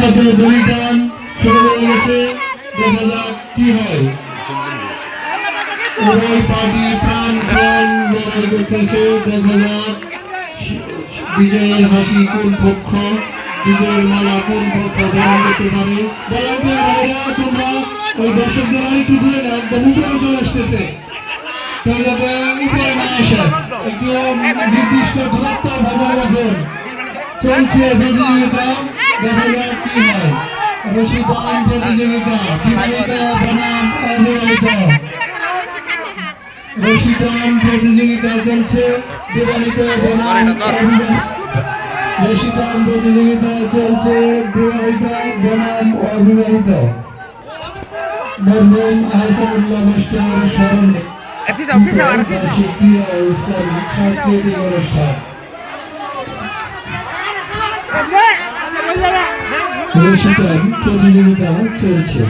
বিখ্যাত বলিদান শুরু হয়ে গেছে দেখা যাক কি হয়? উভয় পার্টি প্রাণ প্রাণ লড়াই করতেছে দেখা যাক বিজয়ের হাসি কোন পক্ষ বিজয়ের মালা কোন পক্ষ গ্রহণ করতে পারে। ভাইরা তোমরা ওই দর্শকদের একটু দূরে না একদম উপরে চলে আসতেছে নির্দিষ্ট দূরত্ব বজায় রাখুন চলছে প্রতিযোগিতা। দেখা হয় প্রতিযোগিতা বিবাহিতা বনাম অবিবাহিত প্রতিযোগিতা চলছে বিবাহিত বনাম রশিদান প্রতিযোগিতা চলছে বিবাহিত বনাম অবিবাহিত মরহুম ক্রীড়া খেলার সাথে অনেক প্রতিযোগিতা চলছে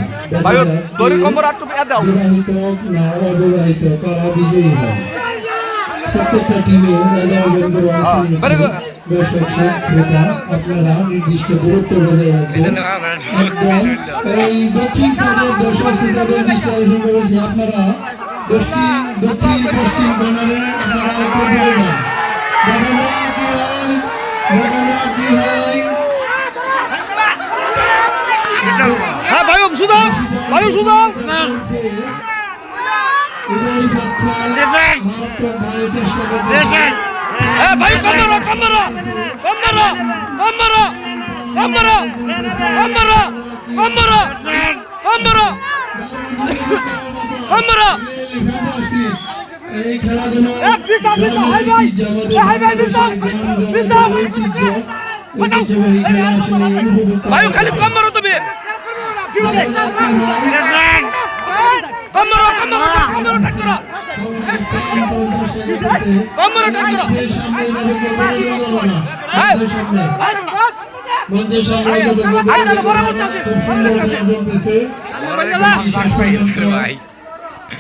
বিবাহিত না অবিবাহিত কারা বিজয়ী হয় প্রত্যেকটা টিমে রাজা অজেন্দ্র দর্শক শ্রোতা আপনারা নির্দিষ্ট দূরত্ব বজায় রাখবেন এই দক্ষিণ সাইডের দর্শক শ্রোতাদের দৃষ্টি আকর্ষণ করেছি আপনারা দক্ষিণ দক্ষিণ পশ্চিম বাংলাদেশ আপনারা সুদা ভাই সুদা ভাই কম্বর কম্বর কম্বর কম্বর কম্বর কম্বর কম্বর কম্বর কম্বর এই খেলাধুলা ভাই। খেলা খালি কম্বর তুমি।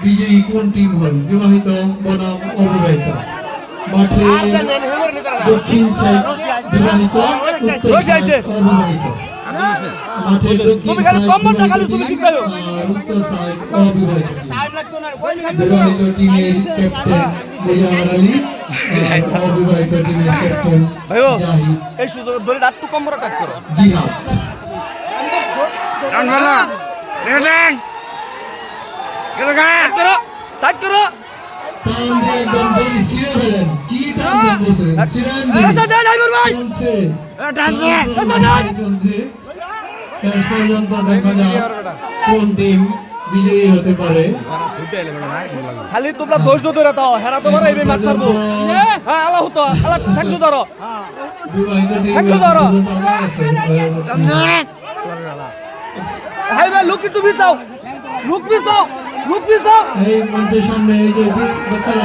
বিজয়ী কোন টিম হল? বিবাহিত বনাম অবিবাহিত। মাঠে দক্ষিণ সাইড বিবাহিত উত্তর অবিবাহিত। তুমি খালি কম্বলটা খালি তুমি ঠিক করো। বিবাহিত টিমের ক্যাপ্টেন মুজাহার আলী অবিবাহিত টিমের ক্যাপ্টেন এই সুযোগ ধরে রাত কম বড় কাট করো। জি হ্যাঁ। রান ভালো। রেডেন গেল গা করো টাক করো। টান দিয়ে একদম বডি সিরে ফেলেন কি টান বলছেন সিরান দিয়ে টান দিয়ে। টান দিয়ে শেষ পর্যন্ত দেখা যাক কোন টিম বিজয়ী হতে পারে। খালি তোমরা ধৈর্য ধরে দাও হেরা তোমার এই মাছ ছাড়বো। হ্যাঁ আল্লাহ তো আল্লাহ থাকছো ধরো। একশো ধরো। হাই ভাই লুক একটু পিছাও। Look পিছাও look পিছাও। এই মঞ্চের সামনে এই যে বাচ্চারা